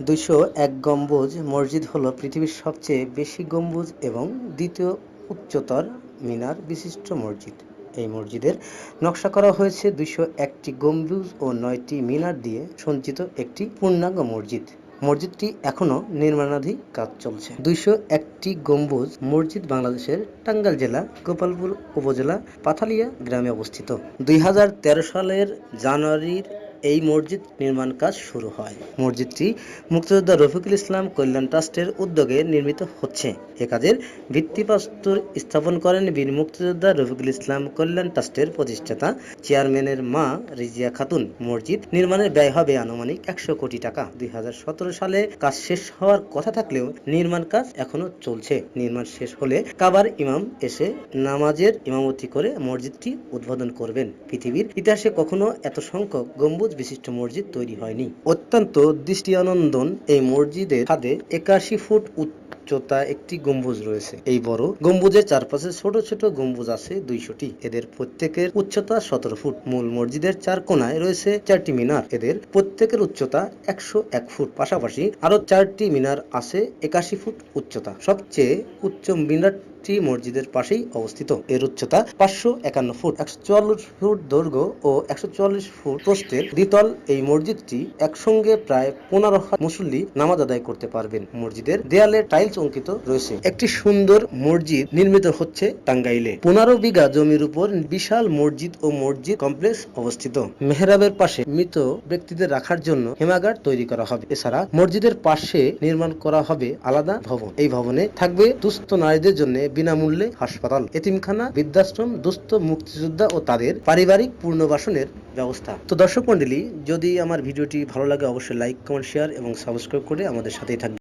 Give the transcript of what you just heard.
দুইশো এক গম্বুজ মসজিদ হল পৃথিবীর সবচেয়ে বেশি গম্বুজ এবং দ্বিতীয় উচ্চতর মিনার বিশিষ্ট মসজিদ। এই মসজিদের নকশা করা হয়েছে দুইশো একটি গম্বুজ ও নয়টি মিনার দিয়ে সঞ্চিত একটি পূর্ণাঙ্গ মসজিদ। মসজিদটি এখনও নির্মাণাধীন কাজ চলছে। দুইশো একটি গম্বুজ মসজিদ বাংলাদেশের টাঙ্গাইল জেলা, গোপালপুর উপজেলা, পাথালিয়া গ্রামে অবস্থিত। দুই হাজার তেরো সালের জানুয়ারির এই মসজিদ নির্মাণ কাজ শুরু হয়। মসজিদটি মুক্তিযোদ্ধা রফিকুল ইসলাম কল্যাণ ট্রাস্টের উদ্যোগে নির্মিত হচ্ছে। এ কাজের ভিত্তিপ্রস্তর স্থাপন করেন বীর মুক্তিযোদ্ধা রফিকুল ইসলাম কল্যাণ ট্রাস্টের প্রতিষ্ঠাতা চেয়ারম্যানের মা রিজিয়া খাতুন। মসজিদ নির্মাণের ব্যয় হবে আনুমানিক একশো কোটি টাকা। দুই হাজার সতেরো সালে কাজ শেষ হওয়ার কথা থাকলেও নির্মাণ কাজ এখনও চলছে। নির্মাণ শেষ হলে কাবার ইমাম এসে নামাজের ইমামতি করে মসজিদটি উদ্বোধন করবেন। পৃথিবীর ইতিহাসে কখনো এত সংখ্যক গম্বুজ বিশিষ্ট মসজিদ তৈরি হয়নি। অত্যন্ত দৃষ্টিআনন্দন এই মসজিদের ছাদে একাশি ফুট উচ্চতা একটি গম্বুজ রয়েছে। এই বড় গম্বুজের চারপাশে ছোট ছোট গম্বুজ আছে দুইশোটি। এদের প্রত্যেকের উচ্চতা সতেরো ফুট। মূল মসজিদের চার কোনায় রয়েছে চারটি মিনার। এদের প্রত্যেকের উচ্চতা একশো এক ফুট। পাশাপাশি আরও চারটি মিনার আছে একাশি ফুট উচ্চতা। সবচেয়ে উচ্চ মিনারটি মসজিদের পাশেই অবস্থিত। এর উচ্চতা পাঁচশো একান্ন ফুট, একশো চুয়াল্লিশ ফুট দৈর্ঘ্য ও একশো চুয়াল্লিশ ফুট প্রস্থের। দ্বিতল এই মসজিদটি একসঙ্গে প্রায় পনেরো মুসল্লি নামাজ আদায় করতে পারবেন। মসজিদের দেয়ালে টাইলস অঙ্কিত রয়েছে। একটি সুন্দর মসজিদ নির্মিত হচ্ছে টাঙ্গাইলে। পনেরো বিঘা জমির উপর বিশাল মসজিদ ও মসজিদ কমপ্লেক্স অবস্থিত। মেহরাবের পাশে মৃত ব্যক্তিদের রাখার জন্য হেমাগার তৈরি করা হবে। এছাড়া মসজিদের পাশে নির্মাণ করা হবে আলাদা ভবন। এই ভবনে থাকবে দুস্থ নারীদের জন্য বিনামূল্যে হাসপাতাল, এতিমখানা, বৃদ্ধাশ্রম, দুস্থ মুক্তিযোদ্ধা ও তাদের পারিবারিক পুনর্বাসনের ব্যবস্থা। তো দর্শক মন্ডলী যদি আমার ভিডিওটি ভালো লাগে, অবশ্যই লাইক কমেন্ট শেয়ার এবং সাবস্ক্রাইব করে আমাদের সাথেই থাকবে